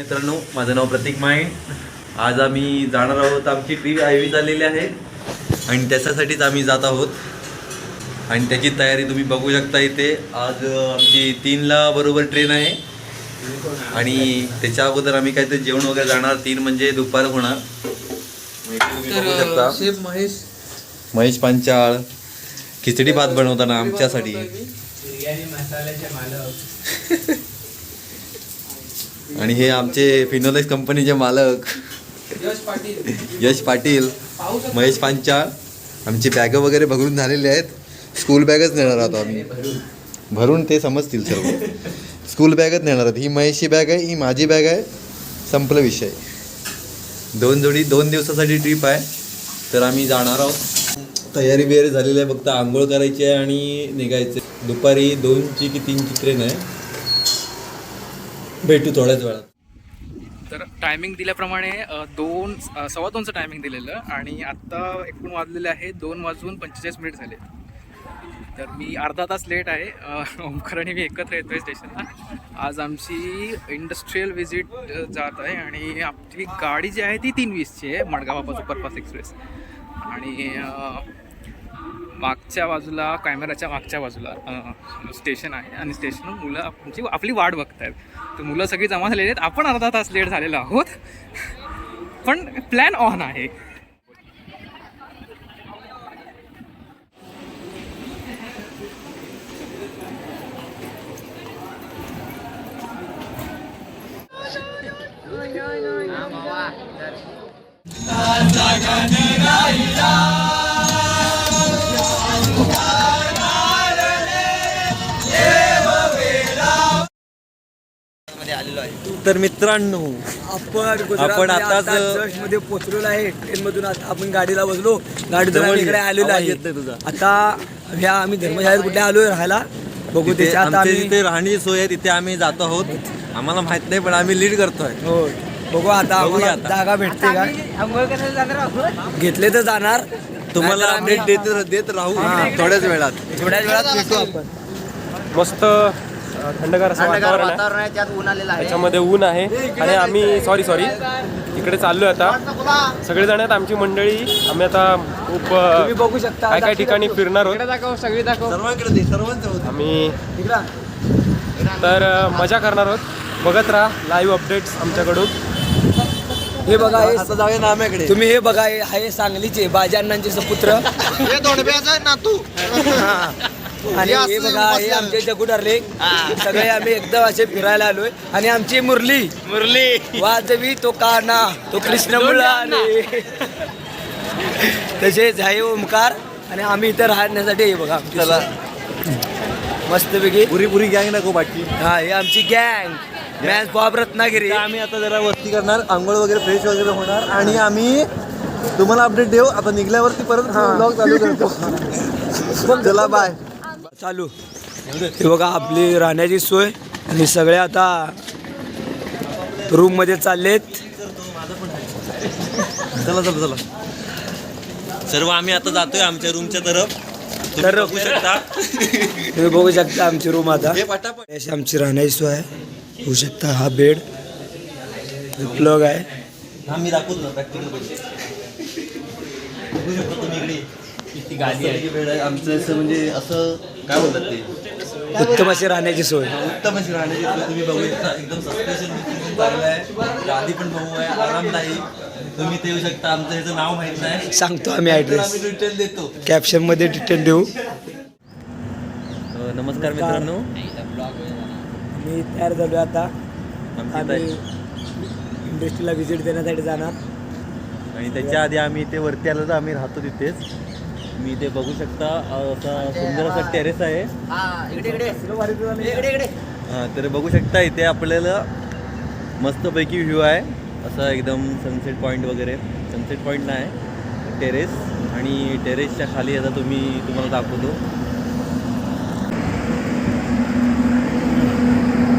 मित्रांनो माझं नाव प्रतीक माइंड आज आम्ही जाणार आहोत आमची ट्रीप आय व्ही झालेली आहे. आणि त्याच्यासाठीच आम्ही जात आहोत. आणि त्याची तयारी तुम्ही बघू शकता इथे. आज आमची तीनला बरोबर ट्रेन आहे. आणि त्याच्या अगोदर आम्ही काहीतरी जेवण वगैरे जाणार. तीन म्हणजे दुपार होणार. बघू शकता. महेश. महेश पांचाळ खिचडी भात बनवताना आमच्यासाठी. आणि हे आमचे फिनोलेक्स कंपनीचे मालक. यश पाटील. महेश पांचाळ आमची बॅग वगैरे भरून झालेले आहेत. स्कूल बॅगच नेणार आहोत आम्ही. भरून ते समजतील सर्व. स्कूल बॅगच नेणार आहोत. ही महेशची बॅग आहे ही माझी बॅग आहे. संपलं विषय. दोन जोडी दोन दिवसासाठी ट्रिप आहे. तर आम्ही जाणार आहोत. तयारी बियारी झालेली आहे. फक्त आंघोळ करायची आहे आणि निघायचे दुपारी दोनची की तीनची ट्रेन आहे. भेटू थोड्याच वेळात. तर टायमिंग दिल्याप्रमाणे दोन सव्वा दोनचं टायमिंग दिलेलं आणि आत्ता एकूण वाजलेले आहे दोन वाजून पंचेचाळीस मिनिट झाले. तर मी अर्धा तास लेट आहे. ओमकार आणि मी एकत्र येतो आहे स्टेशनला आज आमची इंडस्ट्रीयल व्हिजिट जात आहे आणि आपली गाडी जी आहे ती तीन वीसची आहे मडगाव सुपरफास्ट एक्सप्रेस. आणि मागच्या बाजूला कॅमेराच्या मागच्या बाजूला स्टेशन आहे. आणि स्टेशनवर मुलं म्हणजे आपली वाट बघतायत. तर मुलं सगळी जमा झालेली आहेत. आपण अर्धा तास लेट झालेलो आहोत. पण प्लॅन ऑन आहे. तर मित्रांनो आपण आपण आताच- चर्च मध्ये पोहोचलेलो आहे ट्रेन मधून आता आपण गाडीला बसलो. गाडीतून आम्ही इकडे आलेलो आवाज आहे. येत नाही तुझा. आता ह्या आम्ही धर्मशाळेत कुठे आलोय राहायला? बघू तिथे त्याच्या आता आमच्या आम्ही जिथे राहण्याची सोय आहे तिथे आम्ही जातो आहोत. आम्हाला माहीत नाही पण आम्ही लीड करतोय. हो. बघू आता बघूया आम्हाला आता. जागा भेटते का? घेतले तर जाणार. तुम्हाला नाहीतर आम्ही अपडेट देत देत राहू. थोड्याच वेळात. थोड्याच वेळात भेटू आपण. मस्त थंडगार असं वातावरण आहे. त्याच्यामध्ये ऊन आहे. आणि आम्ही सॉरी सॉरी इकडे चाललोय आता. सगळेजण आहेत आमची मंडळी. आम्ही आता खूप तुम्ही बघू शकता काय काय ठिकाणी फिरणार आहोत. दाखव सगळी दाखव. सर्वांकडे दे सर्वांचं आम्ही इकडं. तर अ, मजा करणार आहोत. बघत राहा लाईव्ह अपडेट्स आमच्याकडून. हे बघा हे आता जाऊया नाम्याकडे तुम्ही हे बघा हे सांगलीचे बाजी अण्णांचे सुपुत्र. हा. आणि हे बघा हे आमचे जगू ठरले सगळे आम्ही एकदम असे फिरायला आलोय. आणि आमची मुरली. मुरली. वाजवी तो काना तो कृष्ण मुलाने तसेच आहे ओमकार आणि आम्ही इथं राहण्यासाठी हे बघा चला. मस्तपैकी. पुरी पुरी गँग नको बाकी. हा हे आमची गँग मॅच बॉब रत्नागिरी. आम्ही आता जरा वस्ती करणार आंघोळ वगैरे फ्रेश वगैरे होणार आणि आम्ही तुम्हाला अपडेट देऊ. आता निघल्यावरती परत ब्लॉग चालू करतो. चला बाय चालू. हे बघा आपली राहण्याची सोय आणि सगळे आता रूममध्ये चाललेत. चला चला चला. सर्व आम्ही आता जातोय आमच्या रूमच्या तरफ. तुम्ही बघू शकता. तुम्ही बघू शकता आमची रूम आता. हे पटापट. अशी आमची राहण्याची सोय आहे. होऊ शकता हा बेड. प्लग आहे. हा मी दाखवतो ना प्रॅक्टिकल पैसे. बघू शकता तुम्ही इकडे. किती गाडी आहे बेड आहे. आमचं असं म्हणजे असं काय बोलतात ते? उत्तम अशी राहण्याची सोय. उत्तम अशी राहण्याची सोय तुम्ही बघू शकता. एकदम सस्पेन्शन चांगलं आहे. गादी पण बघू आहे. आरामदायी तुम्ही ते येऊ शकता. आमचं ह्याचं नाव माहीत नाही. सांगतो आम्ही आम्ही डिटेल देतो. कॅप्शनमध्ये डिटेल देऊ. नमस्कार मित्रांनो. मी तयार झालो आता. आम्ही इंडस्ट्रीला व्हिजिट देण्यासाठी जाणार. आणि त्याच्या आधी आम्ही इथे वरती आलो तर आम्ही राहतो तिथेच. मी इथे बघू शकता असा सुंदर असा टेरेस आहे. हां तर बघू शकता इथे आपल्याला मस्तपैकी व्ह्यू आहे. असा एकदम सनसेट पॉईंट वगैरे. सनसेट पॉईंट नाही टेरेस आणि टेरेसच्या खाली आता तुम्ही तुम्हाला दाखवतो.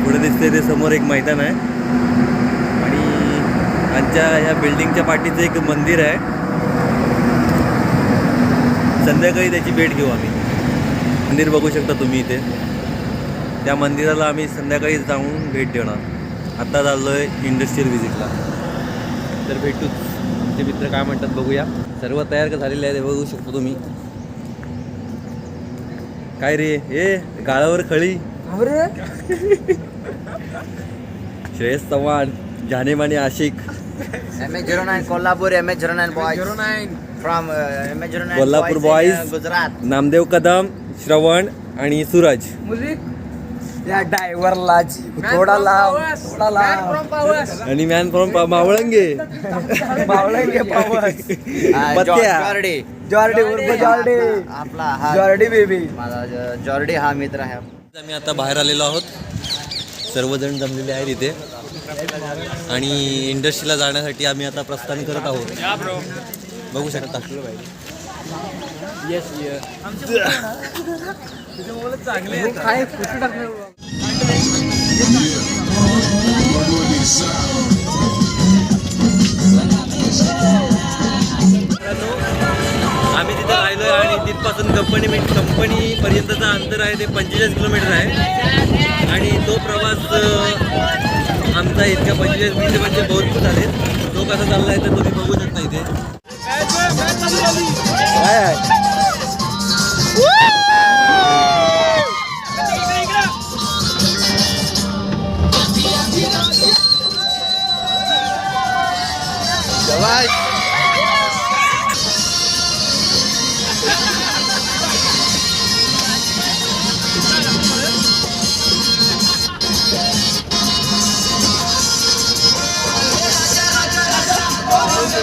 पुढे दिसते ते समोर एक मैदान आहे. आणि आमच्या ह्या बिल्डिंगच्या पाठीचं एक मंदिर आहे. संध्याकाळी त्याची भेट घेऊ आम्ही. मंदिर बघू शकता तुम्ही इथे. त्या मंदिराला आम्ही संध्याकाळी जाऊन भेट देणार. आता चाललो आहे इंडस्ट्रियल व्हिजिटला तर भेटूच. आमचे मित्र काय म्हणतात बघूया. सर्व तयार का झालेले आहे ते बघू शकतो तुम्ही. काय रे? ए गाळावर खळी. श्रेयस चव्हाण जानेमाने आशिक. M H zero nine Kolhapur M H zero nine boy zero nine from nine Kolhapur boys. Gujarat Namdev Kadam Shravan आणि सूरज. या ड्रायव्हरला थोडा लाव थोडा लाव आणि मॅन फ्रॉम मावळंगे. बावळंगे पावस. Jordi Jordi. उर्फ जॉर्डी आपला हा जॉर्डी बेबी माझा जॉर्डी हा मित्र आहे. आम्ही आता बाहेर आलेलो आहोत. सर्वजण जमलेले आहेत इथे. आणि इंडस्ट्रीला जाण्यासाठी आम्ही आता प्रस्थान करत आहोत. बघू शकता. आम्ही तिथे राहिलो आणि तिथपासून कंपनी कंपनी पर्यंतचं अंतर आहे ते पंचेचाळीस किलोमीटर आहे. आणि तो प्रवास आमचा इतक्या पंचेचाळीस मिनिट म्हणजे बहुत झाले तो कसा चाललाय तर तुम्ही बघू शकता इथे. হ্যাঁ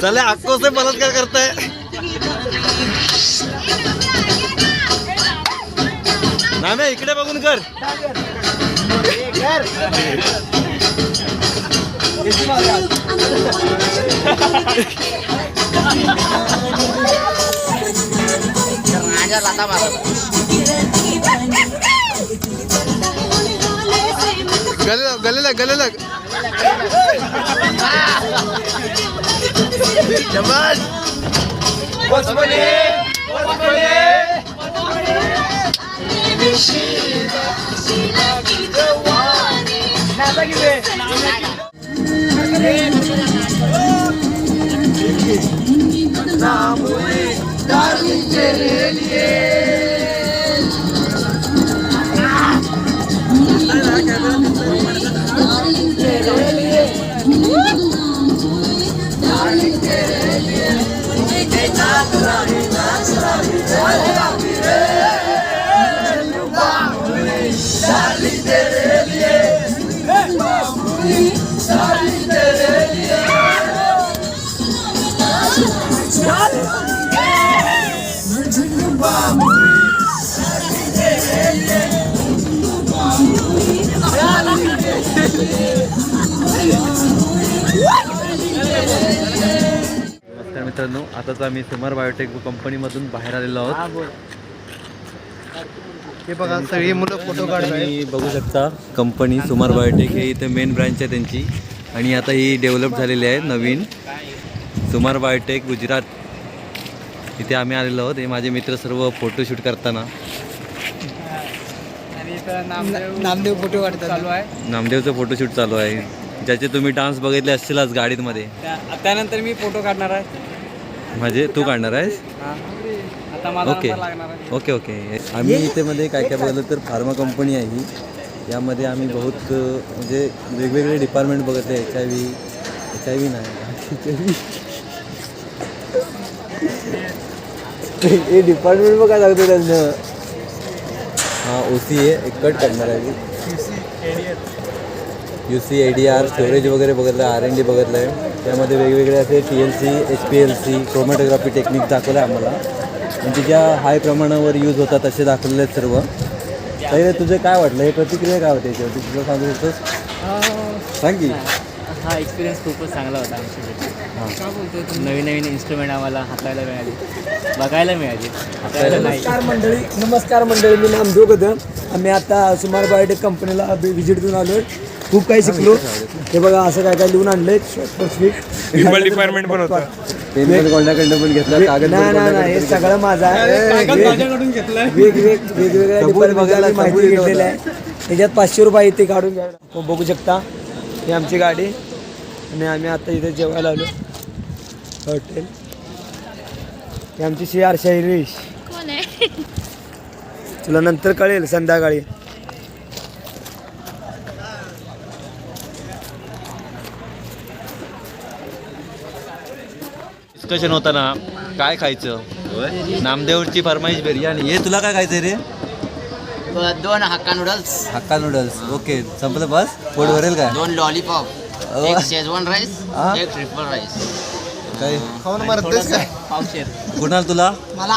चले आपको से बलात्कार करता है ना मैं इकडे बघून कर. राजा लाता मारा गले लग गले लग गले लग. गलेला गलेला नमस्कार मित्रांनो आताच आम्ही सुमार बायोटेक कंपनीमधून बाहेर आलेलो आहोत. हे बघा सगळी मुलं फोटो काढत तुम्ही बघू शकता कंपनी सुमार बायोटेक हे इथे मेन ब्रँच आहे त्यांची. आणि आता ही डेव्हलप झालेली आहे नवीन. सुमार बायोटेक गुजरात. इथे आम्ही आलेलो आहोत. हे माझे मित्र सर्व फोटोशूट करताना. नामदेव नामदेव फोटो चालू आहे. नामदेवचं फोटोशूट चालू आहे. ज्याचे तुम्ही डान्स बघितले असतीलच गाडीमध्ये. त्या- त्यानंतर मी फोटो काढणार आहे. म्हणजे तू काढणार आहेस? हा. आता मला ओके. Okay okay. आम्ही इथे मध्ये काय काय बघितलं तर फार्मा कंपनी आहे ही. यामध्ये आम्ही बहुत म्हणजे वेगवेगळे डिपार्टमेंट बघितले H I V H I V नाही हे डिपार्टमेंट बघा लागतो त्यांना हां ओ सी आहे एक कट करणार आहे. U C A D R storage वगैरे बघितलं आर एन डी बघितलं आहे त्यामध्ये वेगवेगळे असे T L C H P L C chromatography technique दाखवलं आहे आम्हाला म्हणजे ज्या हाय प्रमाणावर यूज होतात तसे दाखवलेले आहेत सर्व. ताई तुझे काय वाटलं? हे प्रतिक्रिया काय होते याच्यावरती? तुला सांगू शकतोस? सांग की. हा एक्सपिरियन्स खूपच चांगला होता आमच्यासाठी. नवीन नवीन इन्स्ट्रुमेंट आम्हाला हाताळायला मिळाली. बघायला मिळाली. नमस्कार मंडळी. नमस्कार मंडळी. मी नामदेव कदम आम्ही आता सुमार बायोटेक कंपनीला व्हिजिट देऊन आलोय. खूप काही शिकलो. हे बघा असं काय काय लिहून आणलंय. People requirement पण होतं. पेन पण कोणाकडनं पण घेतला कागद नाही नाही नाही हे सगळं माझं आहे. वेगवेगळ्या डिपार्टमेंटला माहिती घेतलेलं आहे. त्याच्यात पाचशे रुपये इथे काढून घ्या. हो, बघू शकता. ही आमची गाडी. आणि आम्ही आता इथे जेवायला आलो. हॉटेल. ही आमची श्री आरशा हिरेश कोण आहे? तुला नंतर कळेल संध्याकाळी. डिस्कशन होता ना काय खायचं? नामदेवची फरमाईश बिर्याणी. हे तुला काय खायचं रे? दोन hakka noodles hakka noodles okay संपलं बस? पोट भरेल काय? दोन लॉलीपॉप. एक शेजवान राईस हा? एक ट्रिपल राईस काय? पावशेर. कुणाल तुला? मला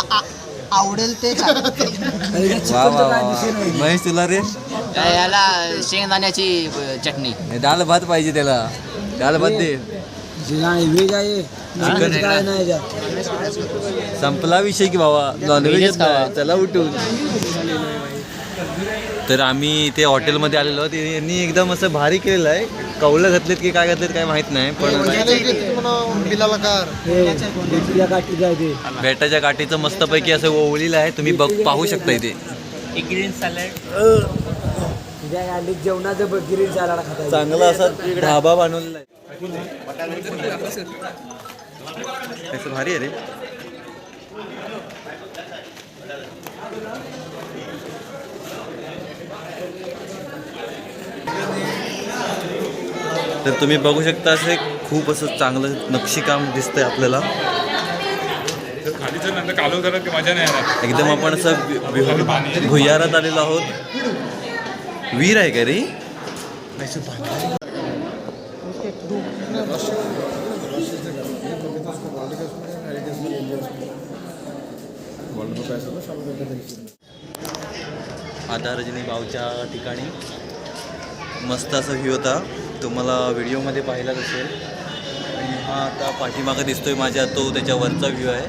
आवडेल ते वा वा वा. महेश तुला रे? याला शेंगदाण्याची चटणी. डाळ भात पाहिजे त्याला. डाळ भात दे. व्हेज आहे. चिकन काय नाही याच्यात. संपला विषय की बाबा नॉनव्हेज चला उठून. तर आम्ही ते हॉटेलमध्ये आलेलो. यांनी एकदम असं भारी केलेलं आहे. कौलं घातलेत की काय घातलेत काय माहीत नाही पण हे भेटूया काठी आहे ते? बेटाच्या काठीचं मस्तपैकी असं ओवळीलं आहे. तुम्ही बघ पाहू शकता इथे. तुझ्या गाडीत जेवणाचं बघ गिरीन चालाडा खाता येईल. चांगला असा ढाबा बनवलेला आहे. असं भारी आहे रे। तर तुम्ही बघू शकता असे खूप असं चांगलं नक्षीकाम दिसतंय आपल्याला. एकदम आपण असं भुयारात आलेलो आहोत. वीर आहे का रे? आता रजनी भावच्या ठिकाणी मस्त असा व्ह्यू होता. तुम्हाला व्हिडिओमध्ये पाहिलाच असेल. आणि हा आता पाठीमागं दिसतोय माझ्या तो त्याच्यावरचा व्ह्यू आहे.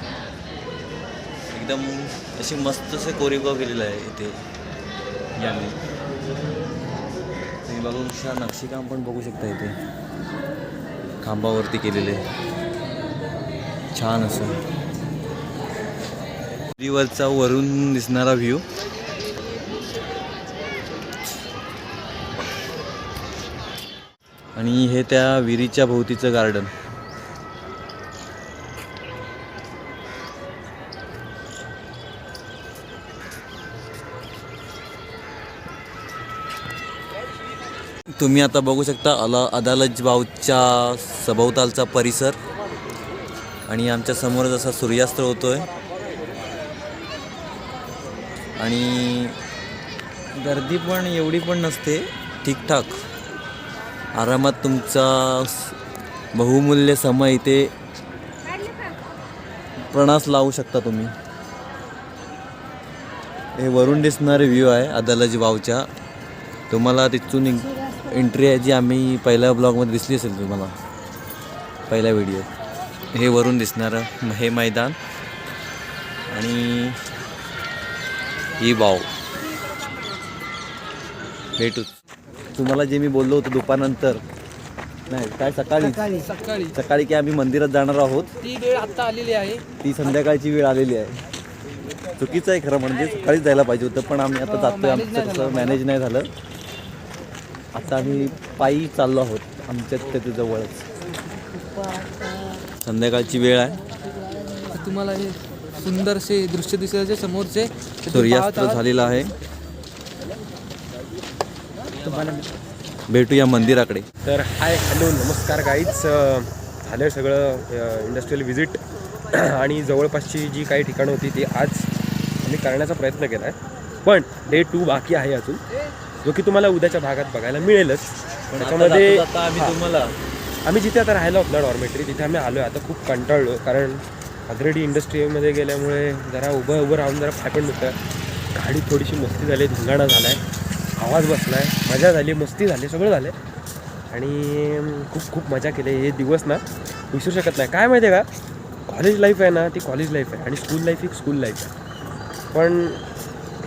एकदम अशी मस्त असे कोरीवगाव केलेलं आहे इथे. याने. तुम्ही बघू शकता नक्षीकाम पण बघू शकता इथे. खांबावरती केलेले. छान असं. रिवरचा वरून दिसणारा व्ह्यू आणि हे त्या विहिरीच्या भोवतीचं गार्डन तुम्ही आता बघू शकता अला अदालज बावच्या सभोवतालचा परिसर. आणि आमच्यासमोर जसा सूर्यास्त होतोय आणि गर्दी पण एवढी पण नसते. ठीकठाक. आरामात तुमचा बहुमूल्य समय इथे प्रणास लावू शकता तुम्ही. हे वरून दिसणारे व्ह्यू आहे अदालाजी वावच्या तुम्हाला तिथून एंट्री आहे जी आम्ही पहिल्या ब्लॉगमध्ये दिसली असेल तुम्हाला. पहिल्या व्हिडिओ हे वरून दिसणारं हे मैदान. आणि ही बाव भेटूच तुम्हाला जे मी बोललो होतो दुपारनंतर नाही काय सकाळी? सकाळी सकाळी. की आम्ही मंदिरात जाणार आहोत. ती वेळ आता आलेली आहे. ती संध्याकाळची वेळ आलेली आहे. चुकीचं आहे खरं म्हणजे सकाळीच जायला पाहिजे होतं पण आम्ही आता जातोय आमचं कसं मॅनेज नाही झालं. आता आम्ही पायी चाललो आहोत आमच्या त्याच्या जवळच. संध्याकाळची वेळ आहे. तुम्हाला हे सुंदरसे दृश्य दिसायचे समोरचे सूर्यास्त झालेला आहे. भेटूया मंदिराकडे. तर हाय हॅलो नमस्कार गाईच झालं सगळं इंडस्ट्रियल व्हिजिट आणि जवळपासची जी काही ठिकाणं होती ती आज आम्ही करण्याचा प्रयत्न केला आहे पण डे टू बाकी आहे अजून. जो की तुम्हाला उद्याच्या भागात बघायला मिळेलच. त्याच्यामध्ये आता आम्ही हा. तुम्हाला आम्ही जिथे आता राहिलो आहोत ना डॉर्मेटरी तिथे आम्ही आलो आता खूप कंटाळलो कारण ऑलरेडी इंडस्ट्रीमध्ये गेल्यामुळे जरा उभं उभं राहून जरा पाय पण दुखतं गाडी थोडीशी मस्ती झाली धिंगाणा झाला आहे आवाज बसला आहे मजा झाली मस्ती झाली सगळं झालं आणि खूप खूप मजा केली. हे दिवस ना विसरू शकत नाही. काय माहिती आहे का? कॉलेज लाईफ आहे ना ती कॉलेज लाईफ आहे. आणि स्कूल लाईफ ही स्कूल लाईफ आहे. पण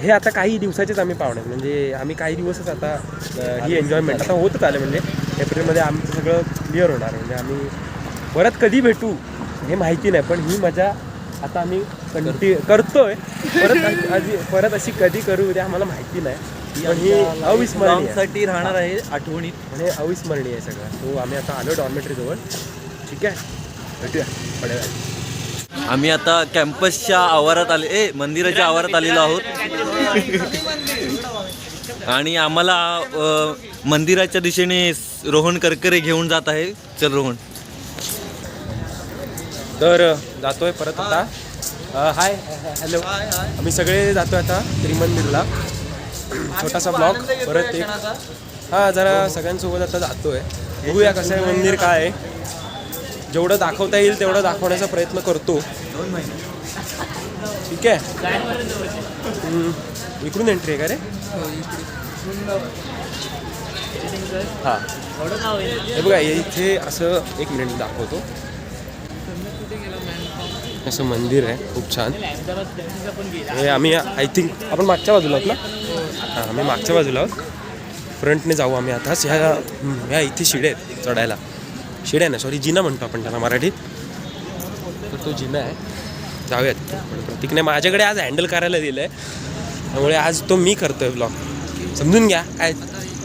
हे आता काही दिवसाचेच आम्ही पाहुणे. म्हणजे आम्ही काही दिवसच आता ही एन्जॉयमेंट आता होतच आलं. म्हणजे एप्रिलमध्ये आमचं सगळं क्लिअर होणार. म्हणजे आम्ही परत कधी भेटू? हे माहिती नाही पण ही मजा आता आम्ही कंटि करतोय. परत परत अशी कधी करू ते आम्हाला माहिती नाही. पण ही अविस्मरणीय राहणार आहे आठवणीत. म्हणजे अविस्मरणीय आहे सगळं. सो आम्ही आता आलो डॉर्मेटरीजवळ ठीक आहे? भेटूया. थोड्या वेळात आम्ही आता कॅम्पसच्या आवारात आले ए मंदिराच्या आवारात आलेलो आहोत. आणि आम्हाला मंदिराच्या दिशेने रोहन करकरे घेऊन जात आहे. चल रोहन. तर जातोय परत आता. हाय हॅलो आम्ही सगळे जातोय आता त्रिमंदिरला छोटासा ब्लॉग परत एक हां जरा सगळ्यांसोबत आता जातोय. बघूया कसं आहे मंदिर काय आहे. जेवढं दाखवता येईल तेवढं दाखवण्याचा प्रयत्न करतो. ठीक आहे? इकडून एंट्री आहे का रे? हां. हे बघा इथे असं एक मिनिट दाखवतो. असं मंदिर आहे खूप छान. हे आम्ही आय थिंक आपण मागच्या बाजूला आहोत ना? हां आम्ही मागच्या बाजूला आहोत. फ्रंटने जाऊ आम्ही आता ह्या ह्या इथे शिडे आहेत चढायला. शिड्या ना सॉरी जिना म्हणतो आपण त्याला मराठीत तर तो जिना आहे. जाऊयात. पण प्रतीकने माझ्याकडे आज हँडल करायला दिलं आहे त्यामुळे आज तो मी करतोय ब्लॉग समजून घ्या काय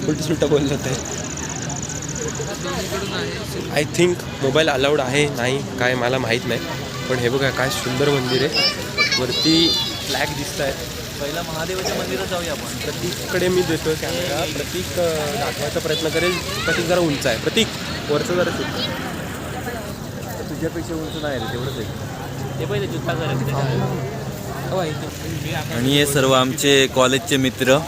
उलट सुलटं बोललं ते. आय थिंक मोबाईल अलाउड आहे नाही काय मला माहीत नाही. पण हे बघा काय सुंदर मंदिर आहे. वरती फ्लॅग दिसत आहेत पहिला महादेवाच्या मंदिरात जाऊया आपण. प्रतीककडे मी देतोय कॅमेरा प्रतीक दाखवायचा प्रयत्न करेल. प्रतीक जरा उंच आहे. प्रतीक वरचं जरा तुझ्यापेक्षा उंच नाही रे तेवढंच आहे. ते पहिले जुत्ता करायचं आणि हे सर्व आमचे कॉलेजचे मित्र.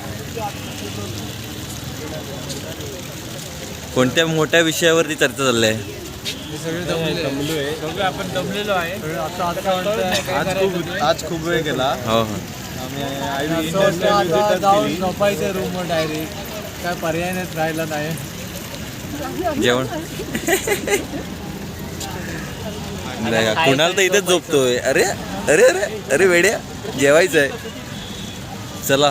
कोणत्या मोठ्या विषयावरती चर्चा चालली आहे? आपण दमलेलो आहे. आज खूप आज खूप वेळ गेला. हो हो. झोपायचं डायरेक्ट काय पर्याय नाही राहिला नाही. जेवण? नाही का, कुणाल तर इथेच झोपतोय. अरे अरे अरे अरे वेड्या जेवायचं आहे चला.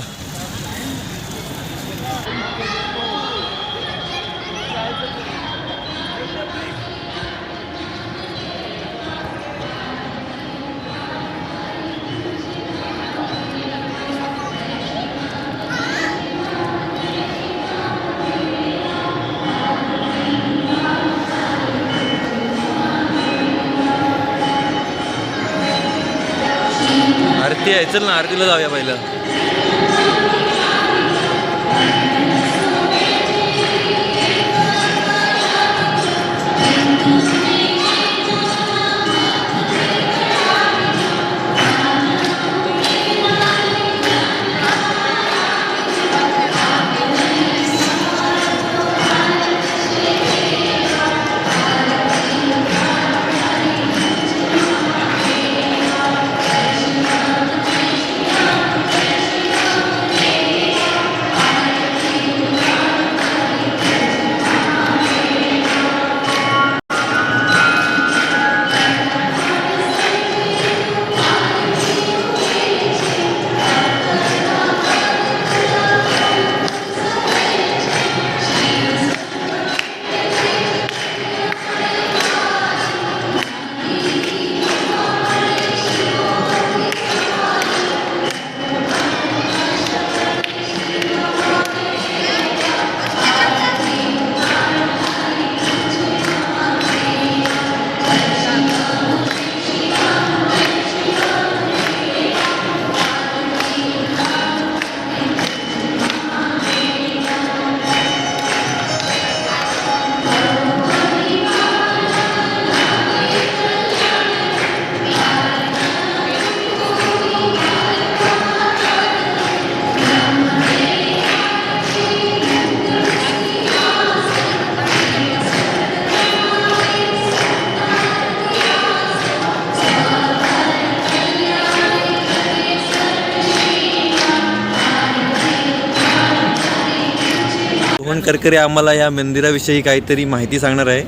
आरती ना आरतीला जाऊया पहिलं. करकरे आम्हाला या मंदिराविषयी काहीतरी माहिती सांगणार आहे.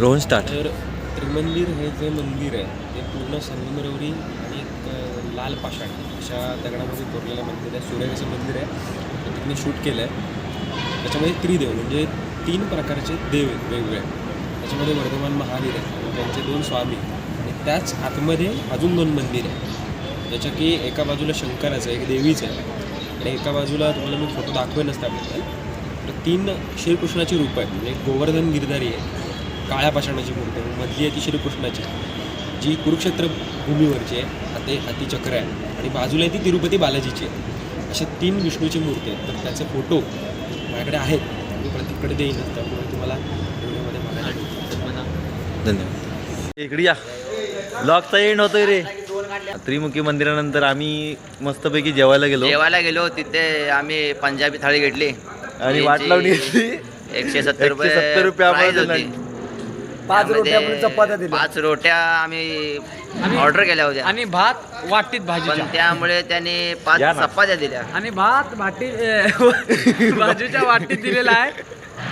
रोहन स्टार्ट. तर त्रिमंदिर हे जे मंदिर आहे ते पूर्ण संगमरवरी आणि एक लाल पाषाण अशा दगडामध्ये कोरलेलं मंदिर आहे. सूर्याचं मंदिर आहे. ते तिने शूट केलं आहे त्याच्यामध्ये त्रिदेव म्हणजे तीन प्रकारचे देव आहेत वेगवेगळे. त्याच्यामध्ये वर्धमान महावीर आहे त्यांचे दोन स्वामी. आणि त्याच आतमध्ये अजून दोन मंदिर आहे ज्याच्या की एका बाजूला शंकराचं आहे एक देवीचं आहे. आणि एका बाजूला तुम्हाला मी फोटो दाखवेनच त्याबद्दल. तीन श्रीकृष्णाची रूप आहे म्हणजे एक गोवर्धन गिरधारी आहे काळ्या पाषाणाची मूर्ती आहे मधली आहे ती श्रीकृष्णाची जी कुरुक्षेत्र भूमीवरची आहे हाते हाती चक्र आहे. आणि बाजूला आहे ती तिरुपती बालाजीची आहे. अशा तीन विष्णूची मूर्ती आहेत. तर त्याचे फोटो माझ्याकडे आहेत. मी प्रत्येककडे देईनच त्यामुळे तुम्हाला व्हिडिओमध्ये बघायला. धन्यवाद. इकडे या. ब्लॉगचा एंड होतोय रे. त्रिमुखी मंदिरानंतर आम्ही मस्तपैकी जेवायला गेलो. जेवायला गेलो तिथे आम्ही पंजाबी थाळी घेतली. आणि वाट लावली होती एकशे सत्तर रुपये 170 रुपये price होती. दिला. पाच रोट्या त्यामध्ये चपात्या दिल्या पाच रोट्या आम्ही ऑर्डर केल्या होत्या आणि भात वाटीत पण भाजीच्या त्यामुळे त्याने पाच या ना. चपात्या दिल्या आणि भात वाटी भाजीच्या वाटीत दिलेला आहे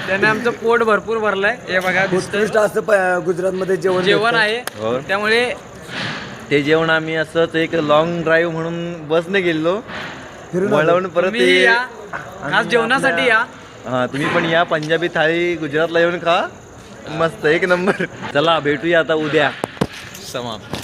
त्याने आमचं पोट भरपूर भरलंय हे बघा दिसतंय उत्कृष्ट असं प- गुजरातमध्ये जेवण जेवण भेटतं. आहे हो. त्यामुळे ते जेवण आम्ही असंच एक लॉंग ड्राईव्ह म्हणून बसने गेलो. वळवून परत तुम्ही ते- या. खास जेवणासाठी या. हा तुम्ही पण या. पंजाबी थाळी गुजरातला येऊन खा. मस्त एक नंबर. चला भेटूया आता उद्या. समाप्त.